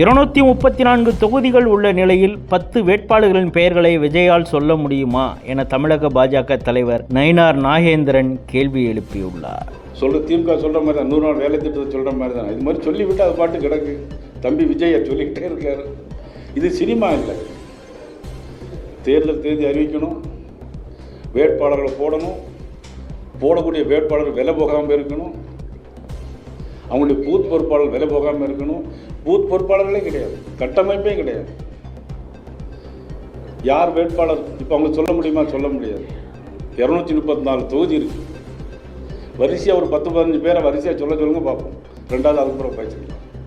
இருநூத்தி முப்பத்தி நான்கு தொகுதிகள் உள்ள நிலையில் பத்து வேட்பாளர்களின் பெயர்களை விஜயால் சொல்ல முடியுமா என தமிழக பாஜக தலைவர் நயினார் நாகேந்திரன் கேள்வி எழுப்பியுள்ளார். சொல்ற திமுக சொல்ற மாதிரி தான் நூறு நாள் வேலை திட்டத்தை சொல்ற மாதிரி தான். இது மாதிரி சொல்லிவிட்டு அது பாட்டு கிடக்கு. தம்பி விஜய் சொல்லிக்கிட்டே இருக்கார். இது சினிமா இல்லை. தேர்தல் தேதி அறிவிக்கணும். வேட்பாளர்களை போடணும். போடக்கூடிய வேட்பாளர் விலை போகாமல் இருக்கணும். அவங்களுடைய பூத் பொறுப்பாளர் விலை போகாமல் இருக்கணும். பூத் பொறுப்பாளர்களே கிடையாது. கட்டமைப்பே கிடையாது. யார் வேட்பாளர்? இப்போ அவங்க சொல்ல முடியுமா? சொல்ல முடியாது. இரநூத்தி முப்பத்தி நாலு தொகுதி இருக்கு. வரிசையாக ஒரு பத்து பதினஞ்சு பேரை வரிசையாக சொல்ல சொல்லுங்க பார்ப்போம். ரெண்டாவது அதுக்கப்புறம் பேசிக்கலாம்.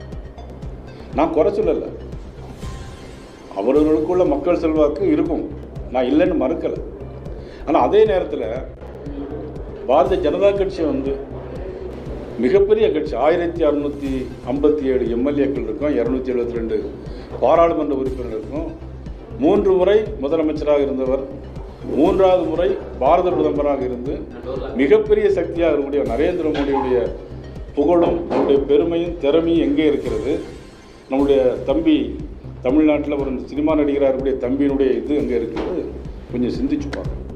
நான் குறை சொல்லலை. அவர்களுக்குள்ள மக்கள் செல்வாக்கு இருக்கும். நான் இல்லைன்னு மறுக்கலை. ஆனால் அதே நேரத்தில் பாரதிய ஜனதா கட்சி வந்து மிகப்பெரிய கட்சி. ஆயிரத்தி அறுநூற்றி ஐம்பத்தி ஏழு எம்எல்ஏக்கள் இருக்கும் இரநூத்தி எழுபத்தி ரெண்டு பாராளுமன்ற உறுப்பினர் இருக்கும். மூன்று முறை முதலமைச்சராக இருந்தவர் மூன்றாவது முறை பாரத பிரதமராக இருந்து மிகப்பெரிய சக்தியாக இருக்கக்கூடிய நரேந்திர மோடியுடைய புகழும் அவருடைய பெருமையும் திறமையும் எங்கே இருக்கிறது? நம்முடைய தம்பி தமிழ்நாட்டில் ஒரு சினிமா நடிகராக இருக்கக்கூடிய தம்பியினுடைய இது எங்கே இருக்கிறது? கொஞ்சம் சிந்திச்சு பார்க்கணும்.